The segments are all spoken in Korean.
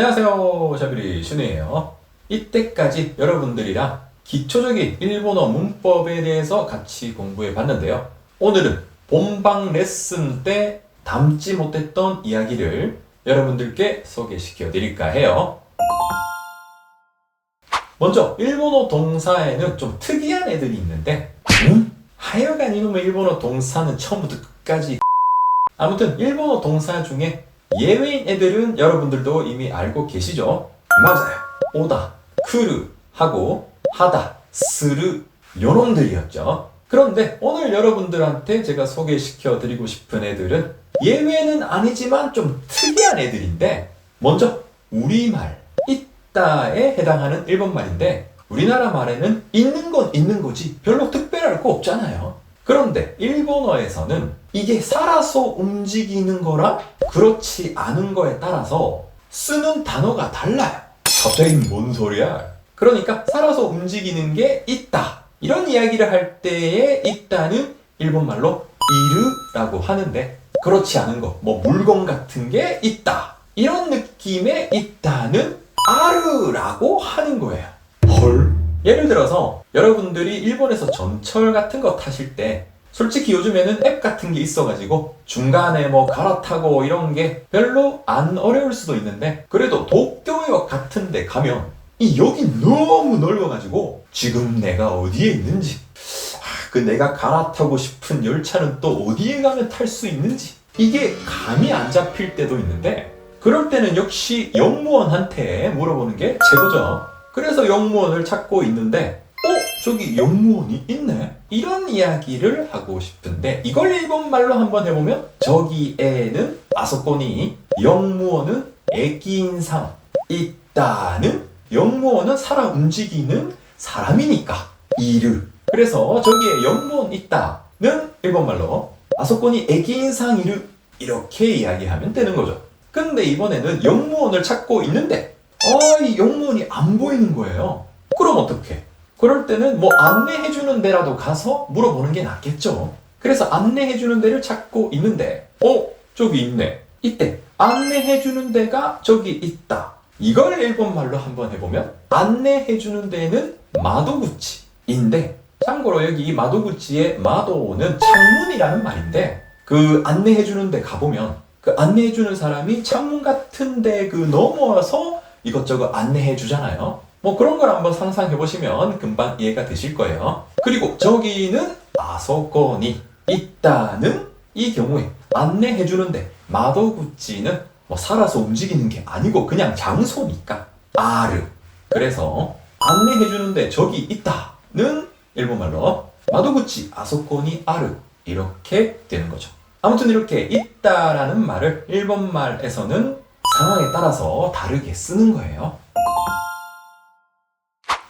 안녕하세요. 샤비리 슈네예요. 이때까지 여러분들이랑 기초적인 일본어 문법에 대해서 같이 공부해 봤는데요. 오늘은 본방 레슨 때 담지 못했던 이야기를 여러분들께 소개시켜 드릴까 해요. 먼저 일본어 동사에는 좀 특이한 애들이 있는데 음? 하여간 이놈의 일본어 동사는 처음부터 끝까지 아무튼 일본어 동사 중에 예외인 애들은 여러분들도 이미 알고 계시죠? 맞아요. 오다, 크르 하고 하다, 스르 요놈들이었죠. 그런데 오늘 여러분들한테 제가 소개시켜 드리고 싶은 애들은 예외는 아니지만 좀 특이한 애들인데 먼저 우리말 있다에 해당하는 일본 말인데 우리나라 말에는 있는 건 있는 거지 별로 특별할 거 없잖아요. 그런데 일본어에서는 이게 살아서 움직이는 거랑 그렇지 않은 거에 따라서 쓰는 단어가 달라요. 갑자기 뭔 소리야? 그러니까 살아서 움직이는 게 있다. 이런 이야기를 할 때에 있다는 일본말로 이르라고 하는데 그렇지 않은 거, 뭐 물건 같은 게 있다. 이런 느낌의 있다는 아르라고 하는 거예요. 헐. 예를 들어서 여러분들이 일본에서 전철 같은 거 타실 때 솔직히 요즘에는 앱 같은 게 있어가지고 중간에 뭐 갈아타고 이런 게 별로 안 어려울 수도 있는데 그래도 도쿄역 같은 데 가면 이 여기 너무 넓어가지고 지금 내가 어디에 있는지 아, 그 내가 갈아타고 싶은 열차는 또 어디에 가면 탈 수 있는지 이게 감이 안 잡힐 때도 있는데 그럴 때는 역시 영무원한테 물어보는 게 최고죠. 그래서 영무원을 찾고 있는데 어? 저기 영무원이 있네? 이런 이야기를 하고 싶은데 이걸 일본말로 한번 해보면 저기에는 아소코니 영무원은 애기인상 있다는 영무원은 살아 움직이는 사람이니까 이르 그래서 저기에 영무원 있다는 일본말로 아소코니 애기인상 이르 이렇게 이야기하면 되는 거죠 근데 이번에는 영무원을 찾고 있는데 어, 이 영무원이 안 보이는 거예요 그럼 어떡해 그럴 때는 뭐 안내해 주는 데라도 가서 물어보는 게 낫겠죠. 그래서 안내해 주는 데를 찾고 있는데, 어, 저기 있네. 이때, 안내해 주는 데가 저기 있다. 이걸 일본말로 한번 해보면, 안내해 주는 데는 마도구치인데, 참고로 여기 이 마도구치의 마도는 창문이라는 말인데, 그 안내해 주는 데 가보면, 그 안내해 주는 사람이 창문 같은 데 그 넘어서 이것저것 안내해 주잖아요. 뭐 그런 걸 한번 상상해 보시면 금방 이해가 되실 거예요. 그리고 저기는 아소건이 있다는 이 경우에 안내해 주는데 마도구치는 뭐 살아서 움직이는 게 아니고 그냥 장소니까 아르. 그래서 안내해 주는데 저기 있다는 일본말로 마도구치 아소건이 아르 이렇게 되는 거죠. 아무튼 이렇게 있다라는 말을 일본말에서는 상황에 따라서 다르게 쓰는 거예요.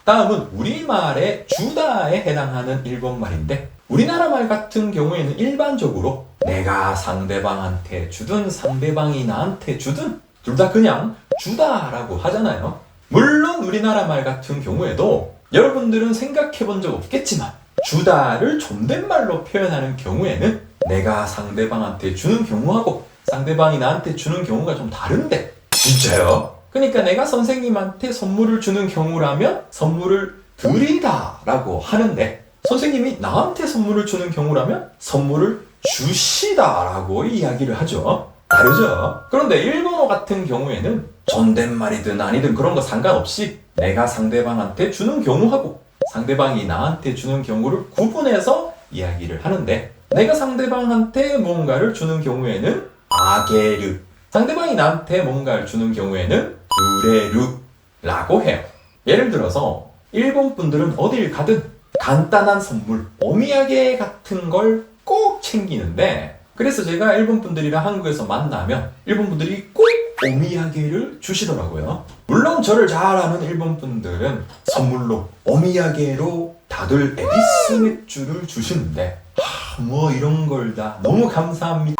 다음은 우리말의 주다에 해당하는 일본말인데 우리나라 말 같은 경우에는 일반적으로 내가 상대방한테 주든 상대방이 나한테 주든 둘 다 그냥 주다라고 하잖아요. 물론 우리나라 말 같은 경우에도 여러분들은 생각해 본 적 없겠지만 주다를 존댓말로 표현하는 경우에는 내가 상대방한테 주는 경우하고 상대방이 나한테 주는 경우가 좀 다른데 진짜요? 그러니까 내가 선생님한테 선물을 주는 경우라면 선물을 드리다라고 하는데 선생님이 나한테 선물을 주는 경우라면 선물을 주시다라고 이야기를 하죠. 다르죠? 그런데 일본어 같은 경우에는 존댓말이든 아니든 그런 거 상관없이 내가 상대방한테 주는 경우하고 상대방이 나한테 주는 경우를 구분해서 이야기를 하는데 내가 상대방한테 뭔가를 주는 경우에는 아게르 상대방이 나한테 뭔가를 주는 경우에는 우레루라고 해요. 예를 들어서 일본 분들은 어딜 가든 간단한 선물, 오미야게 같은 걸 꼭 챙기는데 그래서 제가 일본 분들이랑 한국에서 만나면 일본 분들이 꼭 오미야게를 주시더라고요. 물론 저를 잘 아는 일본 분들은 선물로 오미야게로 다들 에비스 맥주를 주시는데 하, 뭐 이런 걸 다 너무 감사합니다.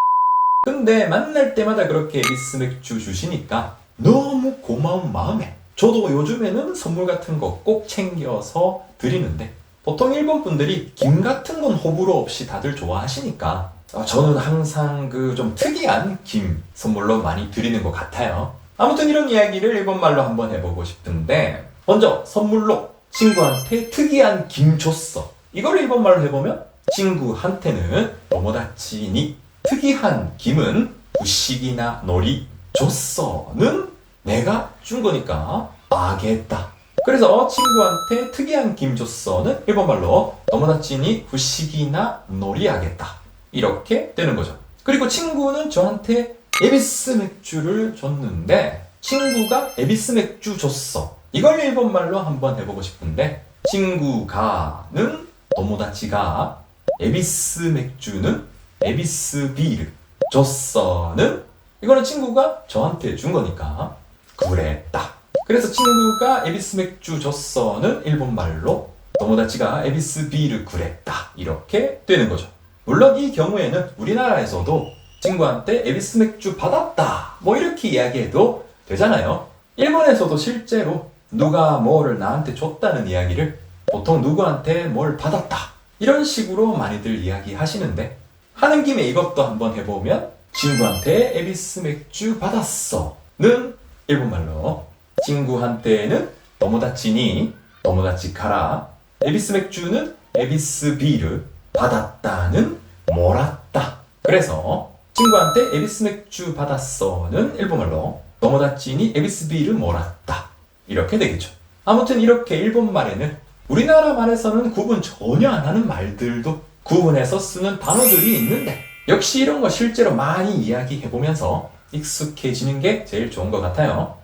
근데 만날 때마다 그렇게 에비스 맥주 주시니까 너무 고마운 마음에 저도 요즘에는 선물 같은 거 꼭 챙겨서 드리는데 보통 일본 분들이 김 같은 건 호불호 없이 다들 좋아하시니까 어, 저는 항상 그 좀 특이한 김 선물로 많이 드리는 것 같아요. 아무튼 이런 이야기를 일본말로 한번 해보고 싶은데 먼저 선물로 친구한테 특이한 김 줬어. 이걸 일본말로 해보면 친구한테는 도모다치니 특이한 김은 부식이나 놀이 줬어는 내가 준 거니까 아겠다. 그래서 친구한테 특이한 김 줬어는 일본말로 도모다치니 부식이나 놀이 하겠다. 이렇게 되는 거죠. 그리고 친구는 저한테 에비스 맥주를 줬는데 친구가 에비스 맥주 줬어. 이걸 일본말로 한번 해보고 싶은데 친구가는 도모다치가 에비스 맥주는 에비스 비르 줬어는 이거는 친구가 저한테 준 거니까 그랬다. 그래서 친구가 에비스 맥주 줬어는 일본말로 도모다치가 에비스 비르 그랬다. 이렇게 되는 거죠. 물론 이 경우에는 우리나라에서도 친구한테 에비스 맥주 받았다. 뭐 이렇게 이야기해도 되잖아요. 일본에서도 실제로 누가 뭐를 나한테 줬다는 이야기를 보통 누구한테 뭘 받았다. 이런 식으로 많이들 이야기하시는데 하는 김에 이것도 한번 해보면 친구한테 에비스 맥주 받았어 는 일본말로 친구한테는 도모다치니 도모다치 카라 에비스 맥주는 에비스 비르 받았다는 몰았다. 그래서 친구한테 에비스 맥주 받았어는 일본말로 도모다치니 에비스 비르 몰았다. 이렇게 되겠죠. 아무튼 이렇게 일본말에는 우리나라 말에서는 구분 전혀 안 하는 말들도 구분해서 쓰는 단어들이 있는데 역시 이런 거 실제로 많이 이야기해 보면서 익숙해지는 게 제일 좋은 것 같아요.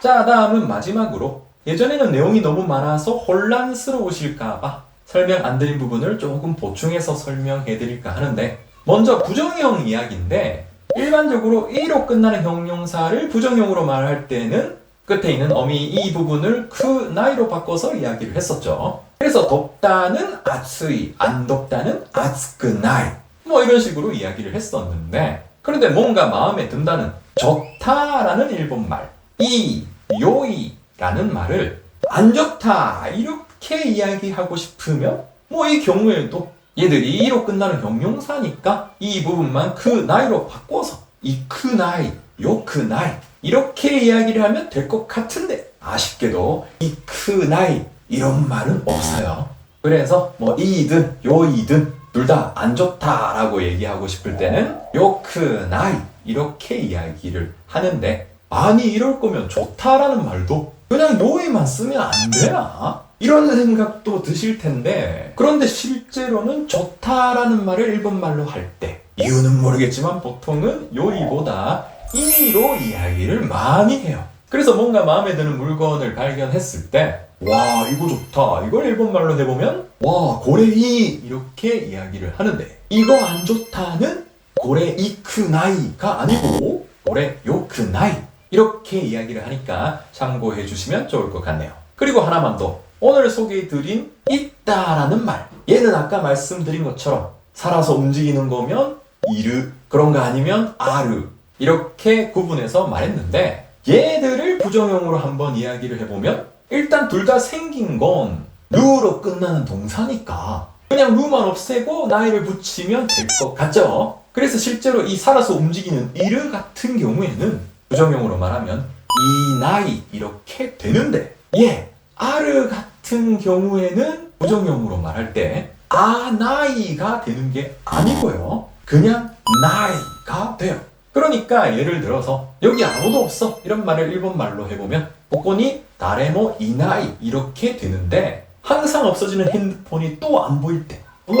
자, 다음은 마지막으로 예전에는 내용이 너무 많아서 혼란스러우실까봐 설명 안 드린 부분을 조금 보충해서 설명해 드릴까 하는데 먼저 부정형 이야기인데 일반적으로 이로 끝나는 형용사를 부정형으로 말할 때는 끝에 있는 어미 이 부분을 크 나이로 바꿔서 이야기를 했었죠. 그래서 덥다는 아츠이, 안 덥다는 아츠크 나이 뭐 이런 식으로 이야기를 했었는데 그런데 뭔가 마음에 든다는 좋다라는 일본말 이, 요이라는 말을 안 좋다 이렇게 이야기하고 싶으면 뭐 이 경우에도 얘들이 이로 끝나는 형용사니까 이 부분만 그 나이로 바꿔서 이그 나이, 요 그 나이 이렇게 이야기를 하면 될 것 같은데 아쉽게도 이 그 나이 이런 말은 없어요. 그래서 뭐 이든 요이든 둘 다 안 좋다라고 얘기하고 싶을 때는 요 그 나이 이렇게 이야기를 하는데 아니 이럴 거면 좋다라는 말도 그냥 요이만 쓰면 안 되나? 이런 생각도 드실 텐데 그런데 실제로는 좋다라는 말을 일본말로 할 때 이유는 모르겠지만 보통은 요이보다 이로 이야기를 많이 해요. 그래서 뭔가 마음에 드는 물건을 발견했을 때, 와, 이거 좋다. 이걸 일본말로 해보면, 와, 고래이. 이렇게 이야기를 하는데, 이거 안 좋다는 고래 이크나이가 아니고, 고래 요크나이. 이렇게 이야기를 하니까 참고해 주시면 좋을 것 같네요. 그리고 하나만 더. 오늘 소개해드린 있다라는 말. 얘는 아까 말씀드린 것처럼 살아서 움직이는 거면 이르. 그런 거 아니면 아르. 이렇게 구분해서 말했는데 얘들을 부정형으로 한번 이야기를 해보면 일단 둘 다 생긴 건 루로 끝나는 동사니까. 그냥 루만 없애고 나이를 붙이면 될 것 같죠? 그래서 실제로 이 살아서 움직이는 이르 같은 경우에는 부정형으로 말하면 이 나이 이렇게 되는데 예 아르 같은 경우에는 부정형으로 말할 때 아 나이가 되는 게 아니고요. 그냥 나이가 돼요 그러니까 예를 들어서 여기 아무도 없어. 이런 말을 일본 말로 해보면 복권이 나레모 이나이 이렇게 되는데 항상 없어지는 핸드폰이 또 안 보일 때. 어?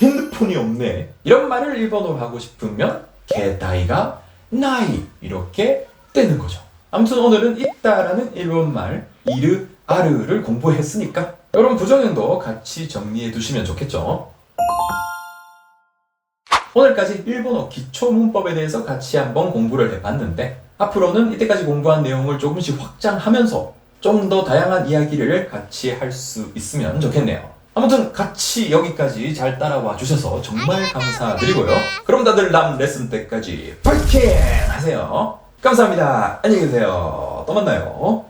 핸드폰이 없네. 이런 말을 일본어로 하고 싶으면 게다이가 나이 이렇게 되는 거죠. 아무튼 오늘은 있다라는 일본말 이르 아르를 공부했으니까 여러분 부정형도 같이 정리해 두시면 좋겠죠 오늘까지 일본어 기초 문법에 대해서 같이 한번 공부를 해봤는데 앞으로는 이때까지 공부한 내용을 조금씩 확장하면서 좀 더 다양한 이야기를 같이 할 수 있으면 좋겠네요. 아무튼 같이 여기까지 잘 따라와 주셔서 정말 감사드리고요. 그럼 다들 남 레슨 때까지 파이팅 하세요. 감사합니다. 안녕히 계세요. 또 만나요.